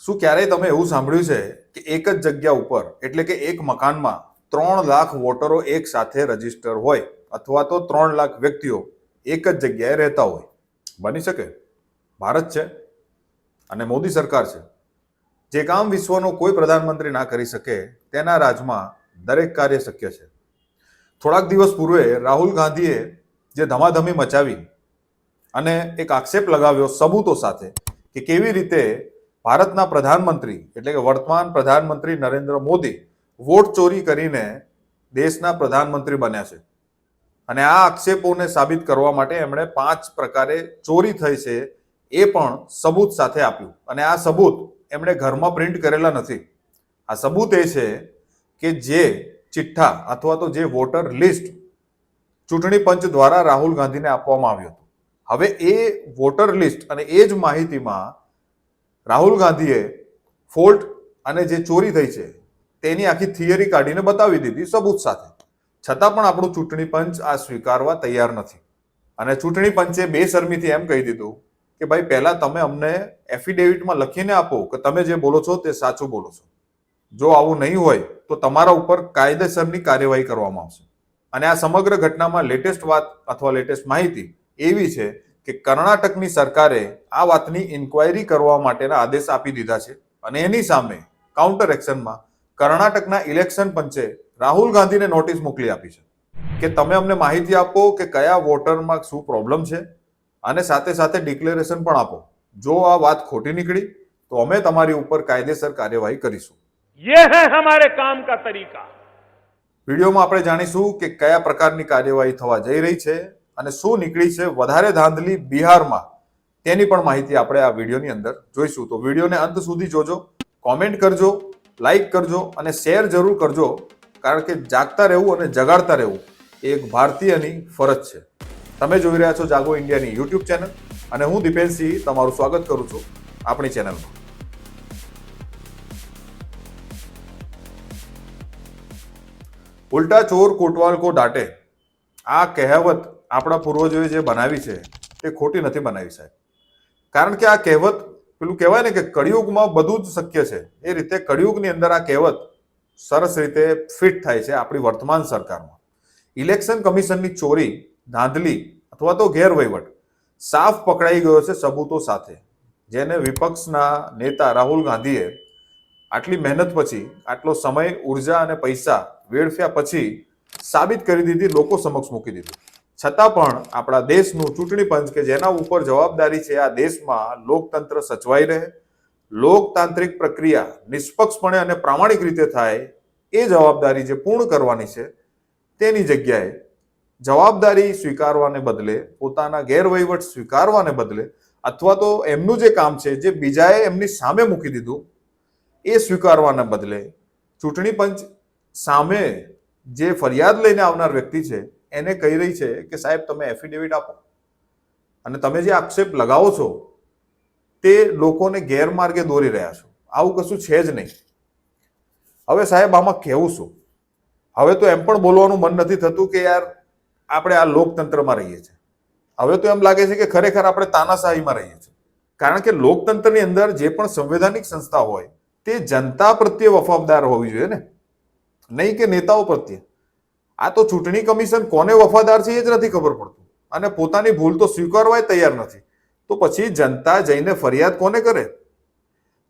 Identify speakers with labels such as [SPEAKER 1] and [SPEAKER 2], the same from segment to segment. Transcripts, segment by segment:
[SPEAKER 1] શું ક્યારેય તમે એવું સાંભળ્યું છે કે એક જ જગ્યા ઉપર, એટલે કે એક મકાનમાં, ત્રણ લાખ વોટરો એક સાથે રજિસ્ટર હોય અથવા તો ત્રણ લાખ વ્યક્તિઓ એક જ જગ્યાએ રહેતા હોય? બની શકે? ભારત છે અને મોદી સરકાર છે. જે કામ વિશ્વનો કોઈ પ્રધાનમંત્રી ના કરી શકે, તેના રાજમાં દરેક કાર્ય શક્ય છે. થોડાક દિવસ પૂર્વે રાહુલ ગાંધીએ જે ધમાધમી મચાવી અને એક આક્ષેપ લગાવ્યો સબૂતો સાથે કે કેવી રીતે ભારતના પ્રધાનમંત્રી, એટલે કે વર્તમાન પ્રધાનમંત્રી નરેન્દ્ર મોદી, વોટ ચોરી કરીને દેશના પ્રધાનમંત્રી બન્યા છે. અને આ આક્ષેપોને સાબિત કરવા માટે એમણે પાંચ પ્રકારે ચોરી થઈ છે એ પણ સબૂત સાથે આપ્યું. અને આ સબૂત એમણે ઘરમાં પ્રિન્ટ કરેલા નથી. આ સબૂત એ છે કે જે ચિઠ્ઠા અથવા તો જે વોટર લિસ્ટ ચૂંટણી પંચ દ્વારા રાહુલ ગાંધીને આપવામાં આવ્યું હતું. હવે એ વોટર લિસ્ટ અને એ જ માહિતીમાં રાહુલ ગાંધીએ ફોલ્ટ અને જે ચોરી થઈ છે, તેની આખી થિયરી કાઢીને બતાવી દીધી સબૂત સાથે. છતાં પણ આપણું ચૂંટણી પંચ આ સ્વીકારવા તૈયાર નથી. અને ચૂંટણી પંચે બેશરમીથી એમ કહી દીધું કે, ભાઈ, પહેલા તમે અમને એફિડેવિટમાં લખીને આપો કે તમે જે બોલો છો તે સાચું બોલો છો. જો આવું નહીં હોય, તો તમારા ઉપર કાયદેસરની કાર્યવાહી કરવામાં આવશે. અને આ સમગ્ર ઘટનામાં લેટેસ્ટ વાત અથવા લેટેસ્ટ માહિતી એવી છે કે કર્ણાટકની સરકારે આ વાતની ઇન્ક્વાયરી કરવા માટેના આદેશ આપી દીધા છે અને એની સામે કાઉન્ટર એક્શનમાં કર્ણાટકના ઇલેક્શન પંચે રાહુલ ગાંધીને નોટિસ મોકલી આપી છે. કે તમે અમને માહિતી આપો કે કયા વોટરમાં શું પ્રોબ્લેમ છે અને સાથે સાથે ડિક્લેરેશન પણ આપો. જો આ વાત ખોટી નીકળી તો અમે તમારી ઉપર કાયદેસર કાર્યવાહી કરીશું.
[SPEAKER 2] યે હે હમારે કામ કા તરીકા.
[SPEAKER 1] વિડીયોમાં આપણે જાણીશું કે કયા પ્રકારની કાર્યવાહી થવા જઈ રહી છે અને શું નીકળી છે વધારે ધાંધલી બિહારમાં, તેની પણ માહિતી આપણે આ વિડીયોની અંદર જોઈશું. તો વિડીયોને અંત સુધી જોજો કોમેન્ટ કરજો લાઈક કરજો અને શેર જરૂર કરજો, કારણ કે જાગતા રહેવું અને જગાડતા રહેવું એ એક ભારતીયની ફરજ છે. તમે જોઈ રહ્યા છો જાગો ઇન્ડિયાની યુટ્યુબ ચેનલ અને હું દિપેનસિંહ તમારું સ્વાગત કરું છું આપણી ચેનલમાં. ઉલટા ચોર કોટવાલ કો દાટે, આ કહેવત આપણા પૂર્વજોએ જે બનાવી છે તે ખોટી નથી બનાવી સાહેબ. કારણ કે આ કહેવત, પેલું કહેવાય ને કે કળિયુગમાં બધું જ શક્ય છે. એ રીતે કળિયુગની અંદર આ કહેવત સરસ રીતે ફિટ થાય છે આપણી વર્તમાન સરકારમાં. ઇલેક્શન કમિશનની ચોરી, ધાંધલી અથવા તો ગેરવહીવટ સાફ પકડાઈ ગયો છે સબૂતો સાથે. જેને વિપક્ષના નેતા રાહુલ ગાંધીએ આટલી મહેનત પછી, આટલો સમય, ઊર્જા અને પૈસા વેડફ્યા પછી સાબિત કરી દીધી, લોકો સમક્ષ મૂકી દીધું. છતાં પણ આપણા દેશનું ચૂંટણી પંચ કે જેના ઉપર જવાબદારી છે, આ દેશમાં લોકતંત્ર સચવાઈ રહે, લોકતાંત્રિક પ્રક્રિયા નિષ્પક્ષપણે અને પ્રામાણિક રીતે થાય, એ જવાબદારી જે પૂર્ણ કરવાની છે, તેની જગ્યાએ જવાબદારી સ્વીકારવાને બદલે, પોતાના ગેરવહીવટ સ્વીકારવાને બદલે, અથવા તો એમનું જે કામ છે, જે બીજાએ એમની સામે મૂકી દીધું, એ સ્વીકારવાને બદલે ચૂંટણી પંચ સામે જે ફરિયાદ લઈને આવનાર વ્યક્તિ છે એને કહી રહી છે કે સાહેબ, તમે એફિડેવિટ આપો. અને તમે જે આક્ષેપ લગાવો છો, તે લોકોને ગેરમાર્ગે દોરી રહ્યા છો. આવું કશું છે જ નહીં. હવે સાહેબ, આમાં કહેવું શું? હવે તો એમ પણ બોલવાનું મન નથી થતું કે યાર, આપણે આ લોકતંત્રમાં રહીએ છીએ. હવે તો એમ લાગે છે કે ખરેખર આપણે તાનાશાહીમાં રહીએ છીએ. કારણ કે લોકતંત્રની અંદર જે પણ સંવૈધાનિક સંસ્થા હોય, તે જનતા પ્રત્યે વફાદાર હોવી જોઈએ ને. નહીં કે નેતાઓ પ્રત્યે. આ તો ચૂંટણી કમિશન કોને વફાદાર છે એ જ નથી ખબર પડતું. અને પોતાની ભૂલ તો સ્વીકારવાય તૈયાર નથી. તો પછી જનતા જઈને ફરિયાદ કોને કરે?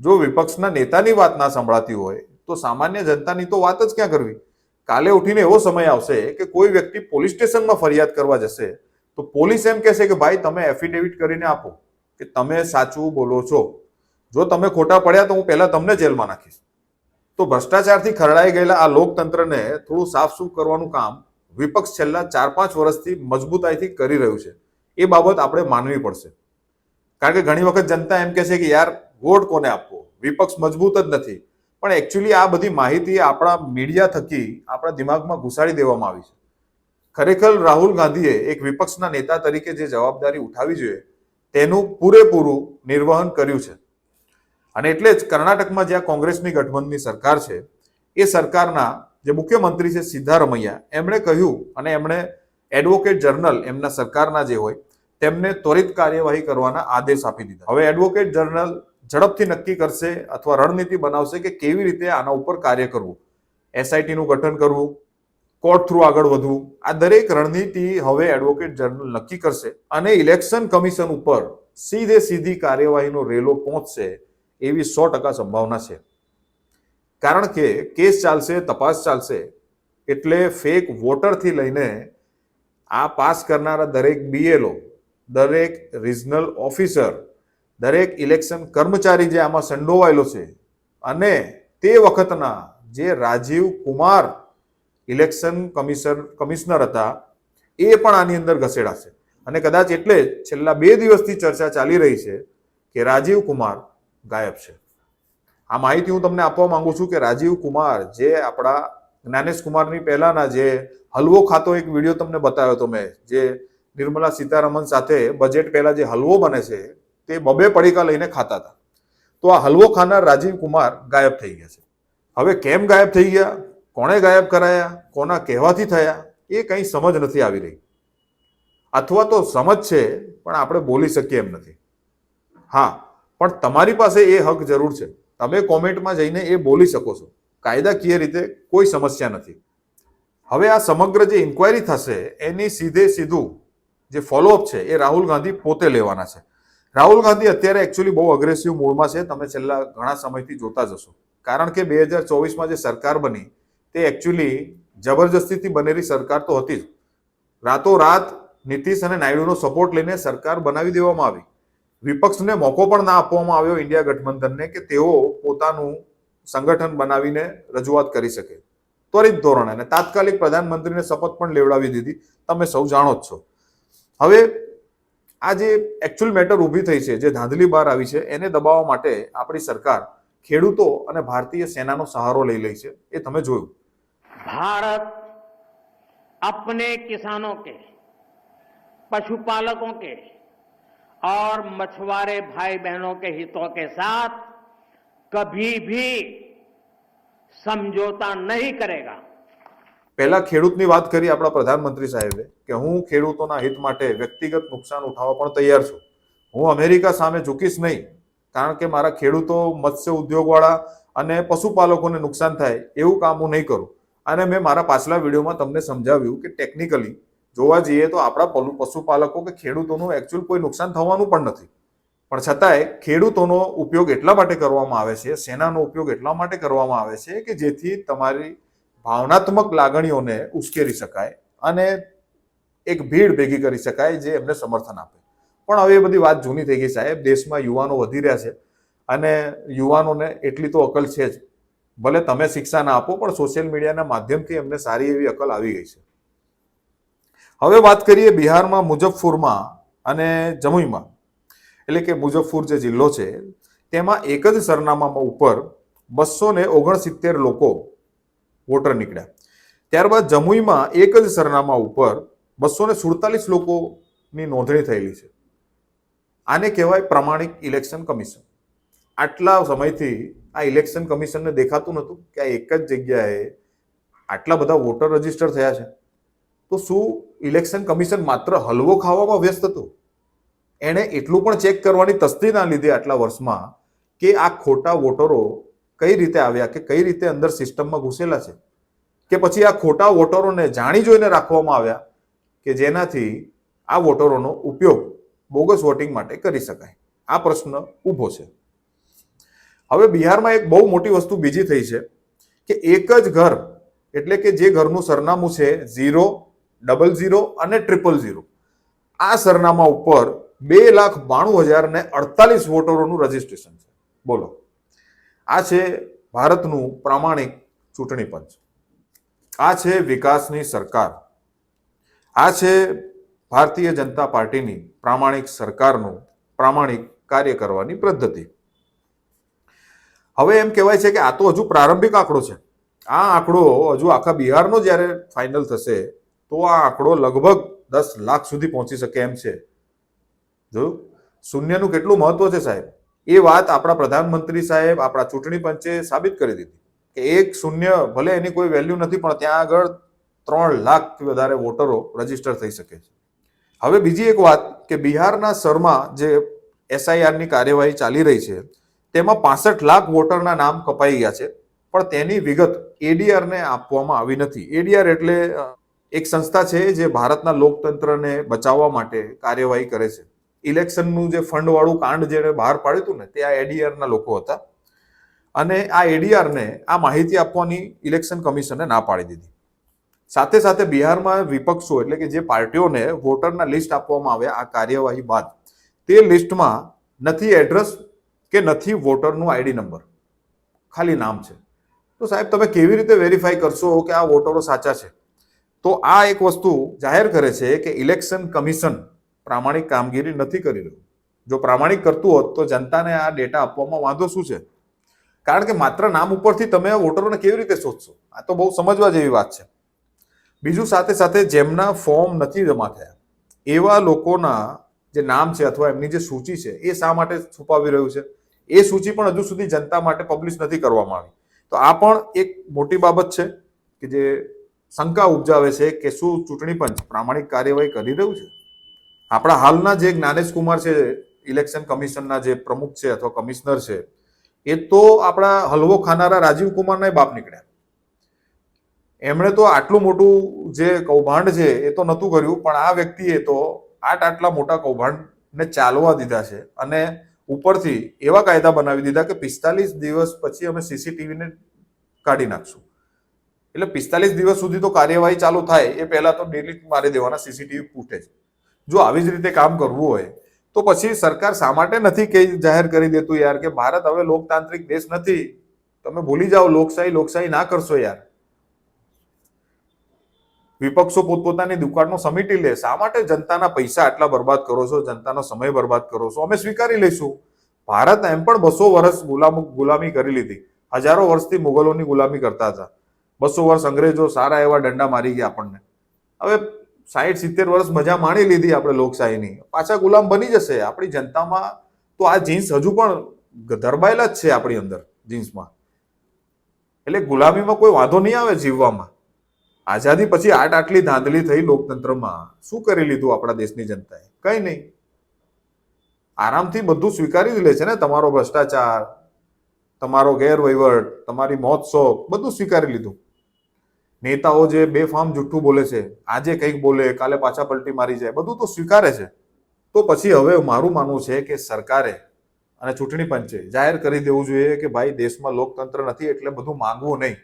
[SPEAKER 1] જો વિપક્ષના નેતાની વાત ના સંભળાતી હોય, તો સામાન્ય જનતાની તો વાત જ ક્યાં કરવી? કાલે ઉઠીને એવો સમય આવશે કે કોઈ વ્યક્તિ પોલીસ સ્ટેશનમાં ફરિયાદ કરવા જશે, તો પોલીસ એમ કહેશે કે ભાઈ તમે એફિડેવિટ કરીને આપો, કે તમે સાચું બોલો છો. જો તમે ખોટા પડ્યા તો હું પહેલા તમને જેલમાં નાખીશ. તો ભ્રષ્ટાચારથી ખરડાઈ ગયેલા આ લોકતંત્રને થોડું સાફસૂફ કરવાનું કામ વિપક્ષ છેલ્લા ચાર પાંચ વર્ષથી મજબૂતાઈથી કરી રહ્યું છે. એ બાબત આપણે માનવી પડશે. કારણ કે ઘણી વખત જનતા એમ કહે છે કે યાર, વોટ કોને આપવો? વિપક્ષ મજબૂત જ નથી. પણ એકચ્યુઅલી આ બધી માહિતી આપણા મીડિયા થકી આપણા દિમાગમાં ઘુસાડી દેવામાં આવી છે. ખરેખર રાહુલ ગાંધીએ એક વિપક્ષના નેતા તરીકે જે જવાબદારી ઉઠાવી જોઈએ, તેનું પૂરેપૂરું નિર્વહન કર્યું છે. અને એટલે જ કર્ણાટકમાં જ્યાં કોંગ્રેસની ગઠબંધનની સરકાર છે, એ સરકારના જે મુખ્યમંત્રી છે સિદ્ધારમૈયા એમણે કહ્યું અને એમણે એડવોકેટ જર્નલ એમના સરકારના જે હોય, તેમને ત્વરિત કાર્યવાહી કરવાના આદેશ આપી દીધા. હવે એડવોકેટ જર્નલ ઝડપથી નક્કી કરશે અથવા રણનીતિ બનાવશે કે કેવી રીતે આના ઉપર કાર્ય કરવું. એસઆઈટીનું ગઠન કરવું, કોર્ટ થ્રુ આગળ વધવું, આ દરેક રણનીતિ હવે એડવોકેટ જનરલ નક્કી કરશે અને ઇલેક્શન કમિશન ઉપર સીધે સીધી કાર્યવાહીનો રેલો પહોંચશે એવી સો ટકા સંભાવના છે. કારણ કે કેસ ચાલશે, તપાસ ચાલશે, એટલે ફેક વોટરથી લઈને આ પાસ કરનારા દરેક બીએલઓ દરેક રિજનલ ઓફિસર દરેક ઇલેક્શન કર્મચારી જે આમાં સંડોવાયેલો છે, અને તે વખતના જે Rajiv Kumar election commission commissioner હતા, એ પણ આની અંદર ઘસેડાશે. અને કદાચ એટલે છેલ્લા બે દિવસથી ચર્ચા ચાલી રહી છે કે રાજીવ કુમાર ગાયબ છે. આ માહિતી હું તમને આપવા માંગુ છું કે રાજીવ કુમાર જે આપણા જ્ઞાનેશ કુમારની પહેલાના જે હલવો ખાતો એક વીડિયો તમને બતાવ્યો હતો મેં, જે નિર્મલા સીતારમન સાથે બજેટ પહેલાં જે હલવો બને છે, તે બબે પડીકા લઈને ખાતા હતા. તો આ હલવો ખાનાર રાજીવ કુમાર ગાયબ થઈ ગયા છે. હવે કેમ ગાયબ થઈ ગયા? કોણે ગાયબ કરાયા? કોના કહેવાથી થયા? એ કંઈ સમજ નથી આવી રહી. અથવા તો સમજ છે, પણ આપણે બોલી શકીએ એમ નથી. હા પણ તમારી પાસે એ હક જરૂર છે. તમે કોમેન્ટમાં જઈને એ બોલી શકો છો. કાયદાકીય રીતે કોઈ સમસ્યા નથી. હવે આ સમગ્ર જે ઇન્ક્વાયરી થશે, એની સીધે સીધું જે ફોલોઅપ છે, એ રાહુલ ગાંધી પોતે લેવાના છે. રાહુલ ગાંધી અત્યારે એકચ્યુઅલી બહુ અગ્રેસિવ મૂળમાં છે. તમે છેલ્લા ઘણા સમયથી જોતા જશો કારણ કે બે હજાર ચોવીસમાં જે સરકાર બની, તે એકચ્યુઅલી જબરજસ્તીથી બનેલી સરકાર તો હતી જ. રાતોરાત નીતિશ અને નાયડુનો સપોર્ટ લઈને સરકાર બનાવી દેવામાં આવી. વિપક્ષને મોકો પણ ના આપવામાં આવ્યો ઇન્ડિયા ગઠબંધનને કે તેઓ પોતાનું સંગઠન બનાવીને રજૂઆત કરી શકે ત્વરિત ધોરણે અને તાત્કાલિક પ્રધાનમંત્રીને શપથ પણ લેવડાવી દીધી તમે સૌ જાણો જ છો હવે આ જે એકચ્યુઅલ મેટર ઊભી થઈ છે જે ધાંધલી બહાર આવી છે એને દબાવવા માટે આપણી સરકાર ખેડૂતો અને ભારતીય સેનાનો સહારો લઈ રહી છે એ તમે જોયું
[SPEAKER 2] भारत अपने किसानों के पशुपालकों के और मछुआरे भाई बहनों के हितों के साथ कभी भी समझौता नहीं करेगा
[SPEAKER 1] પહેલા ખેડૂતની વાત કરી આપણા પ્રધાનમંત્રી સાહેબે કે હું ખેડૂતોના હિત માટે વ્યક્તિગત નુકસાન ઉઠાવવા પણ તૈયાર છું હું અમેરિકા સામે ઝૂકીશ નહીં કારણ કે મારા ખેડૂતો મત્સ્ય ઉદ્યોગવાળા અને પશુપાલકોને નુકસાન થાય એવું કામ હું નહીં કરું અને મેં મારા પાછલા વિડીયોમાં તમને સમજાવ્યું કે ટેકનિકલી જોવા જઈએ તો આપણા પલુ- પશુપાલકો કે ખેડૂતોનું એકચ્યુઅલ કોઈ નુકસાન થવાનું પણ નથી. પણ છતાંય ખેડૂતોનો ઉપયોગ એટલા માટે કરવામાં આવે છે, સેનાનો ઉપયોગ એટલા માટે કરવામાં આવે છે કે જેથી તમારી ભાવનાત્મક લાગણીઓને ઉશ્કેરી શકાય અને એક ભીડ ભેગી કરી શકાય જે એમને સમર્થન આપે. પણ હવે એ બધી વાત જૂની થઈ ગઈ સાહેબ, દેશમાં યુવાનો વધી રહ્યા છે અને યુવાનોને એટલી તો અકલ છે જ. ભલે તમે શિક્ષા ના આપો, પણ સોશિયલ મીડિયાના માધ્યમથી એમને સારી એવી અકલ આવી ગઈ છે. હવે વાત કરીએ બિહારમાં મુજફ્ફુરમાં અને જમુઈમાં. એટલે કે મુજફ્ફુર જે જિલ્લો છે, તેમાં એક જ સરનામામાં ઉપર બસો ને ઓગણસિત્તેર લોકો વોટર નીકળ્યા. ત્યારબાદ જમુઈમાં એક જ સરનામા ઉપર બસો ને સુડતાલીસ લોકોની નોંધણી થયેલી છે. આને કહેવાય પ્રમાણિક ઇલેક્શન કમિશન. આટલા સમયથી આ ઇલેક્શન કમિશનને દેખાતું નહોતું કે આ એક જ જગ્યાએ આટલા બધા વોટર રજિસ્ટર થયા છે. તો શું ઇલેક્શન કમિશન માત્ર હલવો ખાવામાં વ્યસ્ત હતું? એણે એટલું પણ ચેક કરવાની તસ્દી ના લીધી આટલા વર્ષમાં કે આ ખોટા વોટરો કઈ રીતે આવ્યા કે કઈ રીતે અંદર સિસ્ટમમાં ઘૂસેલા છે? કે પછી આ ખોટા વોટરોને જાણી જોઈને રાખવામાં આવ્યા કે જેનાથી આ વોટરોનો ઉપયોગ બોગસ વોટિંગ માટે કરી શકાય? આ પ્રશ્ન ઊભો છે. હવે બિહારમાં એક બહુ મોટી વસ્તુ બીજી થઈ છે કે એક જ ઘર એટલે કે જે ઘરનું સરનામું છે ઝીરો ડબલ ઝીરો અને ટ્રિપલ ઝીરો આ સરનામા ઉપર બે લાખ બાણું હજાર ને અડતાલીસ વોટરોનું રજીસ્ટ્રેશન છે. બોલો. આ છે ભારતનું પ્રામાણિક ચૂંટણી પંચ. આ છે વિકાસની સરકાર. આ છે ભારતીય જનતા પાર્ટીની પ્રામાણિક સરકારનું પ્રામાણિક કાર્ય કરવાની પદ્ધતિ. હવે એમ કહેવાય છે કે આ તો હજુ પ્રારંભિક આંકડો છે. આ આંકડો હજુ આખા બિહારનો જ્યારે ફાઇનલ થશે તો આ આંકડો લગભગ દસ લાખ સુધી પહોંચી શકે એમ છે. જોયું? શૂન્યનું કેટલું મહત્વ છે સાહેબ? એ વાત આપણા પ્રધાનમંત્રી સાહેબ, આપણા ચૂંટણી પંચે સાબિત કરી દીધી કે એક શૂન્ય ભલે એની કોઈ વેલ્યુ નથી, પણ ત્યાં આગળ ત્રણ લાખથી વધારે વોટરો રજિસ્ટર થઈ શકે છે. હવે બીજી એક વાત કે બિહારના સરમાં જે એસઆઈઆરની કાર્યવાહી ચાલી રહી છે, તેમાં પાસઠ લાખ વોટરના નામ કપાઈ ગયા છે, પણ તેની વિગત એડીઆરને આપવામાં આવી નથી. એડીઆર એટલે એક સંસ્થા છે જે ભારતના લોકતંત્રને બચાવવા માટે કાર્યવાહી કરે છે. ઇલેક્શનનું જે ફંડવાળું કાંડ જેણે બહાર પાડ્યું હતું ને, તે આ એડીઆરના લોકો હતા. અને આ એડીઆરને આ માહિતી આપવાની ઇલેક્શન કમિશને ના પાડી દીધી. સાથે સાથે બિહારમાં વિપક્ષો એટલે કે જે પાર્ટીઓને વોટરના લિસ્ટ આપવામાં આવ્યા આ કાર્યવાહી બાદ, તે લિસ્ટમાં નથી એડ્રેસ કે નથી વોટરનું આઈડી નંબર. ખાલી નામ છે. તો સાહેબ, તમે કેવી રીતે વેરીફાઈ કરશો કે આ વોટરો સાચા છે? તો આ એક વસ્તુ જાહેર કરે છે કે ઇલેક્શન કમિશન પ્રામાણિક કામગીરી નથી કરી રહ્યું. જો પ્રામાણિક કરતું હોત તો જનતાને આ ડેટા આપવામાં વાંધો શું છે? કારણ કે માત્ર નામ ઉપરથી તમે વોટરોને કેવી રીતે શોધશો? આ તો બહુ સમજવા જેવી વાત છે. બીજું સાથે સાથે જેમના ફોર્મ નથી જમા થયા, એવા લોકોના જે નામ છે અથવા એમની જે સૂચિ છે, એ શા માટે છુપાવી રહ્યું છે? એ સૂચિ પણ હજુ સુધી જનતા માટે પબ્લિશ નથી કરવામાં આવી. તો આ પણ એક મોટી બાબત છે કે જે શંકા ઉપજાવે છે કે શું ચૂંટણી પંચ પ્રામાણિક કાર્યવાહી કરી રહ્યું છે? આપણા હાલના જે જ્ઞાનેશ કુમાર છે, ઇલેક્શન કમિશનના જે પ્રમુખ છે અથવા કમિશનર છે, એ તો આપણા હલવો ખાનારા રાજીવ કુમારના બાપ નીકળ્યા. એમણે તો આટલું મોટું જે કૌભાંડ છે, એ તો નહોતું કર્યું, પણ આ વ્યક્તિએ તો આટ આટલા મોટા કૌભાંડને ચાલવા દીધા છે અને ઉપરથી એવા કાયદા બનાવી દીધા કે પિસ્તાલીસ દિવસ પછી અમે સીસીટીવીને કાઢી નાખશું. એટલે પિસ્તાલીસ દિવસ સુધી તો કાર્યવાહી ચાલુ થાય, એ પહેલા તો ડિલીટ મારી દેવાના સીસીટીવી ફૂટેજ જો આવી જ રીતે કામ કરવું હોય, તો પછી સરકાર શા માટે નથી કે જાહેર કરી દેતું યાર કે ભારત હવે લોકતાંત્રિક દેશ નથી? તમે ભૂલી જાઓ, લોકશાહી લોકશાહી ના કરશો યાર. વિપક્ષો પોતપોતાની દુકાળનો સમેટી લે, શા માટે જનતાના પૈસા આટલા બરબાદ કરો છો, જનતાનો સમય બરબાદ કરો છો? અમે સ્વીકારી લઈશું. ભારત એમ પણ બસો વર્ષ ગુલામ ગુલામી કરી લીધી. હજારો વર્ષથી મુગલોની ગુલામી કરતા હતા. બસો વર્ષ અંગ્રેજો સારા એવા દંડા મારી ગયા આપણને. હવે સાહીઠ સિત્તેર વર્ષ મજા માણી લીધી આપણે લોકશાહીની. પાછા ગુલામ બની જશે. આપણી જનતામાં તો આ જીન્સ હજુ પણ ધરબાયેલા જ છે આપણી અંદર જીન્સમાં. એટલે ગુલામીમાં કોઈ વાંધો નહીં આવે જીવવામાં. આઝાદી પછી આટ આટલી ધાંધલી થઈ લોકતંત્રમાં. શું કરી લીધું આપણા દેશની જનતાએ? કઈ નહીં. આરામથી બધું સ્વીકારી લે છે ને તમારો ભ્રષ્ટાચાર, તમારો ગેરવહીવટ, તમારી મોત શોખ બધું સ્વીકારી લીધું. નેતાઓ જે બેફામ જુઠ્ઠું બોલે છે, આજે કંઈક બોલે, કાલે પાછા પલટી મારી જાય, બધું તો સ્વીકારે છે. તો પછી હવે મારું માનવું છે કે સરકારે અને ચૂંટણી પંચે જાહેર કરી દેવું જોઈએ કે ભાઈ દેશમાં લોકતંત્ર નથી એટલે બધું માંગવું નહીં.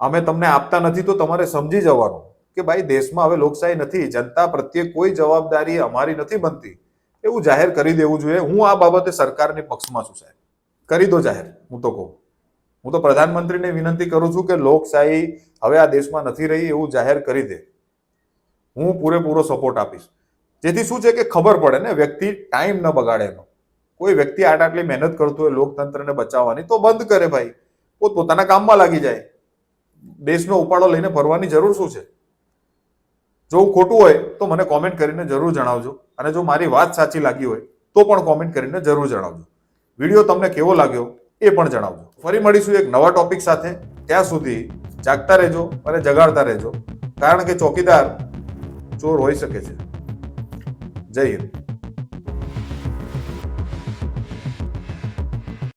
[SPEAKER 1] અમે તમને આપતા નથી તો તમારે સમજી જવાનું કે ભાઈ દેશમાં હવે લોકશાહી નથી, જનતા પ્રત્યે કોઈ જવાબદારી અમારી નથી બનતી. એવું જાહેર કરી દેવું જોઈએ. હું આ બાબતે સરકારની પક્ષમાં છું સાહેબ. કરી દો જાહેર. હું તો કહું. હું તો પ્રધાનમંત્રીને વિનંતી કરું છું કે લોકશાહી હવે આ દેશમાં નથી રહી એવું જાહેર કરી દે. હું પૂરેપૂરો સપોર્ટ આપીશ. જેથી શું છે કે ખબર પડે ને વ્યક્તિ ટાઈમ ન બગાડે એનો. કોઈ વ્યક્તિ આટ આટલી મહેનત કરતું હોય લોકતંત્રને બચાવવાની તો બંધ કરે ભાઈ. પોત પોતાના કામમાં લાગી જાય. દેશનો ઉપાડો લઈને ફરવાની જરૂર શું છે? જો ખોટું હોય તો મને કોમેન્ટ કરીને જરૂર જણાવજો. અને જો મારી વાત સાચી લાગી હોય તો પણ કોમેન્ટ કરીને જરૂર જણાવજો. વીડિયો તમને કેવો લાગ્યો? એ પણ જણાવજો. ફરી મળીશું એક નવા ટોપિક સાથે. ત્યાં સુધી જાગતા રહેજો અને જગાડતા રહેજો. કારણ કે ચોકીદાર ચોર હોઈ શકે છે. જય હિન્દ.